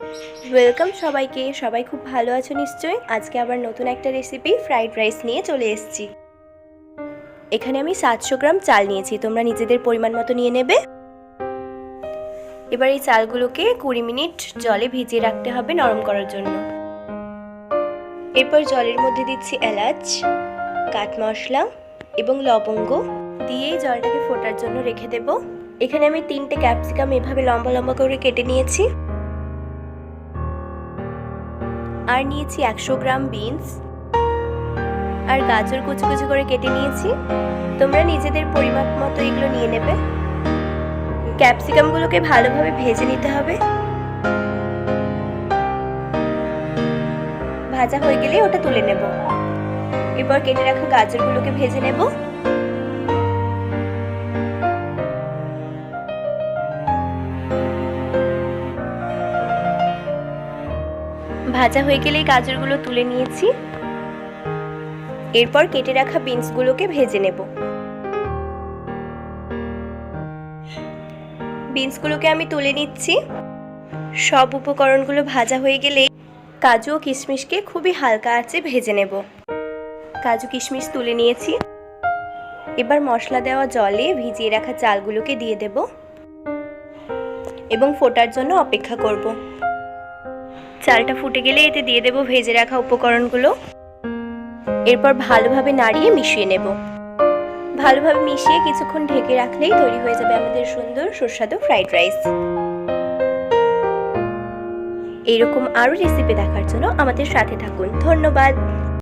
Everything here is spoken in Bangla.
ওয়েলকাম সবাইকে। সবাই খুব ভালো আছো নিশ্চয়ই? আজকে আবার নতুন একটা রেসিপি ফ্রাইড রাইস নিয়ে চলে এসেছি। এখানে আমি সাতশো গ্রাম চাল নিয়েছি। তোমরা নিজেদের পরিমাণ মতো নিয়ে নেবে। এবার এই চালগুলোকে কুড়ি মিনিট জলে ভিজিয়ে রাখতে হবে নরম করার জন্য। এরপর জলের মধ্যে দিচ্ছি এলাচ, কাঠ মশলা এবং লবঙ্গ। দিয়ে জলটাকে ফোটার জন্য রেখে দেব। এখানে আমি তিনটে ক্যাপসিকাম এভাবে লম্বা লম্বা করে কেটে নিয়েছি। আর নিয়েছি একশো গ্রাম বিনস। আর গাজর কুচি কুচি করে কেটে নিয়েছি। তোমরা নিজেদের পরিমাপ মতো এগুলো নিয়ে নেবে। ক্যাপসিকামগুলোকে ভালোভাবে ভেজে নিতে হবে। ভাজা হয়ে গেলে ওটা তুলে নেব। এরপর কেটে রাখা গাজরগুলোকে ভেজে নেব। ভাজা হয়ে গেলে গাজরগুলো তুলে নিয়েছি। এরপর কেটে রাখা বিনসগুলোকে ভেজে নেব। বিনসগুলোকে আমি তুলে নিচ্ছি। সব উপকরণগুলো ভাজা হয়ে গেলে কাজু ও কিশমিশকে খুবই হালকা আঁচে ভেজে নেব। কাজু, কিশমিশ তুলে নিয়েছি। এবার মশলা দেওয়া জলে ভিজিয়ে রাখা চালগুলোকে দিয়ে দেব। এবং ফোটার জন্য অপেক্ষা করব। চালটা ফুটে গেলে এতে দিয়ে দেব ভেজে রাখা উপকরণগুলো। এরপর ভালোভাবে নাড়িয়ে মিশিয়ে নেব। ভালোভাবে মিশিয়ে কিছুক্ষণ ঢেকে রাখলেই তৈরি হয়ে যাবে আমাদের সুন্দর সুস্বাদু ফ্রাইড রাইস। এইরকম আরও রেসিপি দেখার জন্য আমাদের সাথে থাকুন। ধন্যবাদ।